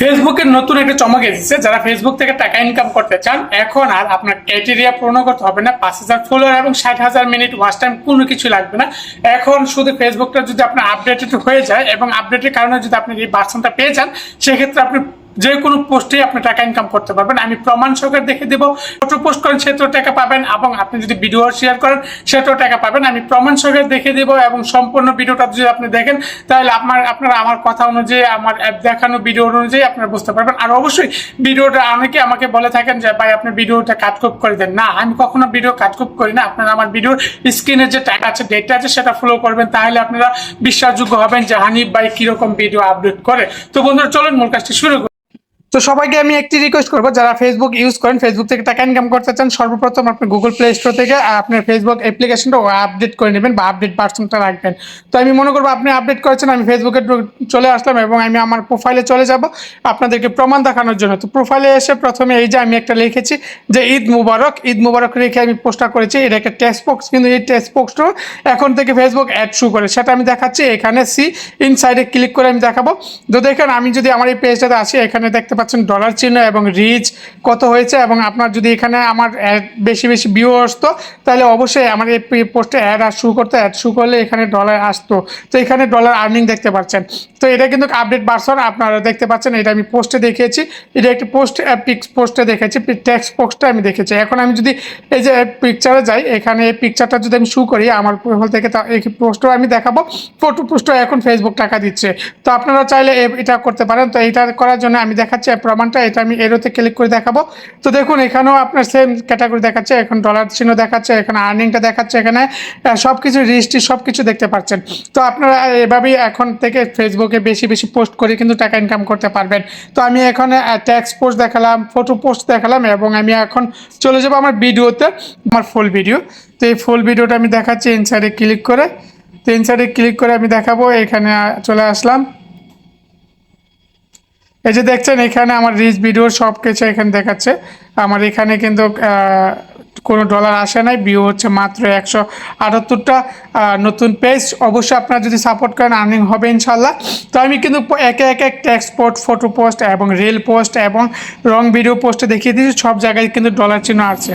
ফেসবুকের নতুন একটা চমক এসেছে। যারা ফেসবুক থেকে টাকা ইনকাম করতে চান, এখন আর আপনার ক্যাটেরিয়া পূর্ণ করতে হবে না। পাঁচ হাজার ফলোয়ার এবং ষাট হাজার মিনিট ওয়াচ টাইম কোনো কিছু লাগবে না। এখন শুধু ফেসবুকটা যদি আপনার আপডেটেড হয়ে যায় এবং আপডেটের কারণে যদি আপনি এই বার্সনটা পেয়ে যান, সেক্ষেত্রে আপনি যে কোনো পোস্টে আপনি টাকা ইনকাম করতে পারবেন। আমি প্রমাণ সহকারে দেখে দেবো। ফটো পোস্ট করেন, সেটাও টাকা পাবেন এবং আপনি যদি ভিডিও শেয়ার করেন, সেটাও টাকা পাবেন। আমি প্রমাণ সহকারে দেখে দেবো এবং সম্পূর্ণ ভিডিওটা যদি আপনি দেখেন, তাহলে আপনার, আপনারা আমার কথা অনুযায়ী, আমার app দেখানো ভিডিও অনুযায়ী আপনারা বুঝতে পারবেন। আর অবশ্যই ভিডিওটা অনেকে আমাকে বলে থাকেন যে, ভাই, আপনি ভিডিওটা কাটকুপ করে দেন। না, আমি কখনো ভিডিও কাটকুপ করি না। আপনারা আমার ভিডিওর স্ক্রিনে যে টাকা আছে ডেটা আছে, সেটা ফলো করবেন। তাহলে আপনারা বিশ্বাসযোগ্য হবেন যে, হানিফ ভাই কীরকম ভিডিও আপলোড করে? তো বন্ধুরা, চলুন মূল কাজটি শুরু তো সবাইকে আমি একটি রিকোয়েস্ট করব, যারা ফেসবুক ইউজ করেন ফেসবুক থেকে টাকা ইনকাম করতে চান, সর্বপ্রথম আপনি গুগল প্লে স্টোর থেকে আপনার ফেসবুক অ্যাপ্লিকেশনটা আপডেট করে নেবেন বা আপডেট ভার্সনটা রাখবেন। তো আমি মনে করব, আপনি আপডেট করেছেন, আমি ফেসবুকে চলে আসলাম এবং আমি আমার প্রোফাইলে চলে যাব। আপনাদেরকে প্রমাণ দেখানোর জন্য। তো প্রোফাইলে এসে প্রথমে এই যে আমি একটা লিখেছি যে, ঈদ মুবারক। ঈদ মুবারক রেখে আমি পোস্টটা করেছি। এটা একটা টেক্সট বক্স কিন্তু এই টেক্সট বক্সটা এখন থেকে ফেসবুক অ্যাড শুরু করে। সেটা আমি দেখাচ্ছি, এখানে সি ইনসাইডে ক্লিক করে আমি দেখাবো। তো দেখেন, আমি যদি আমার এই পেজটাতে আসি, এখানে দেখতে পাচ্ছেন ডলার চিহ্ন এবং রিচ কত হয়েছে এবং আপনার যদি এখানে আমার ad বেশি বেশি ভিউ আসতো, তাহলে অবশ্যই আমার এই পোস্টে অ্যাড আর শুরু করতে অ্যাড শুরু করলে এখানে ডলার আসতো। তো এখানে ডলার আর্নিং দেখতে পাচ্ছেন। তো এটা কিন্তু আপডেট ভার্সন আপনারা দেখতে পাচ্ছেন, এটা আমি পোস্টে দেখিয়েছি। এটা একটি পোস্ট পিক্স পোস্টে দেখেছি টেক্সট পোস্টে আমি দেখেছি এখন আমি যদি এই যে পিকচারে যাই, এখানে এই পিকচারটা যদি আমি শু করি, আমার প্রোফাইল থেকে তা এই পোস্টও আমি দেখাবো। ফটো পোস্টও এখন ফেসবুক টাকা দিচ্ছে। তো আপনারা চাইলে এটা করতে পারেন। তো এটা করার জন্য আমি দেখাচ্ছি এই প্রমাণটা এটা আমি এরোতে ক্লিক করে দেখাবো। তো দেখুন, এখানেও আপনার সেম ক্যাটাগরি দেখাচ্ছে, এখন ডলার চিহ্ন দেখাচ্ছে, এখানে আর্নিংটা দেখাচ্ছে, এখানে সব কিছু রেজিস্ট্রি সব কিছু দেখতে পাচ্ছেন। তো আপনারা এভাবেই এখন থেকে ফেসবুকে বেশি বেশি পোস্ট করে কিন্তু টাকা ইনকাম করতে পারবেন। তো আমি এখানে ট্যাক্স পোস্ট দেখালাম ফটো পোস্ট দেখালাম এবং আমি এখন চলে যাব আমার ভিডিওতে, আমার ফুল ভিডিও তো এই ফুল ভিডিওটা আমি দেখাচ্ছি ইনসাইডে ক্লিক করে। তো ইনসাইডে ক্লিক করে আমি দেখাবো, এখানে চলে আসলাম। এই যে দেখছেন, এখানে আমার রিচ ভিডিও সব কিছু এখানে দেখাচ্ছে। আমার এখানে কিন্তু কোনো ডলার আসে নাই ভিউ হচ্ছে মাত্র একশো আটাত্তরটা। নতুন পেজ অবশ্যই আপনারা যদি সাপোর্ট করেন আর্নিং হবে ইনশাল্লাহ। তো আমি কিন্তু একে একে টেক্সট পোস্ট ফটো পোস্ট এবং রিল পোস্ট এবং রং ভিডিও পোস্টে দেখিয়ে দিয়েছি, সব জায়গায় কিন্তু ডলার চিহ্ন আছে।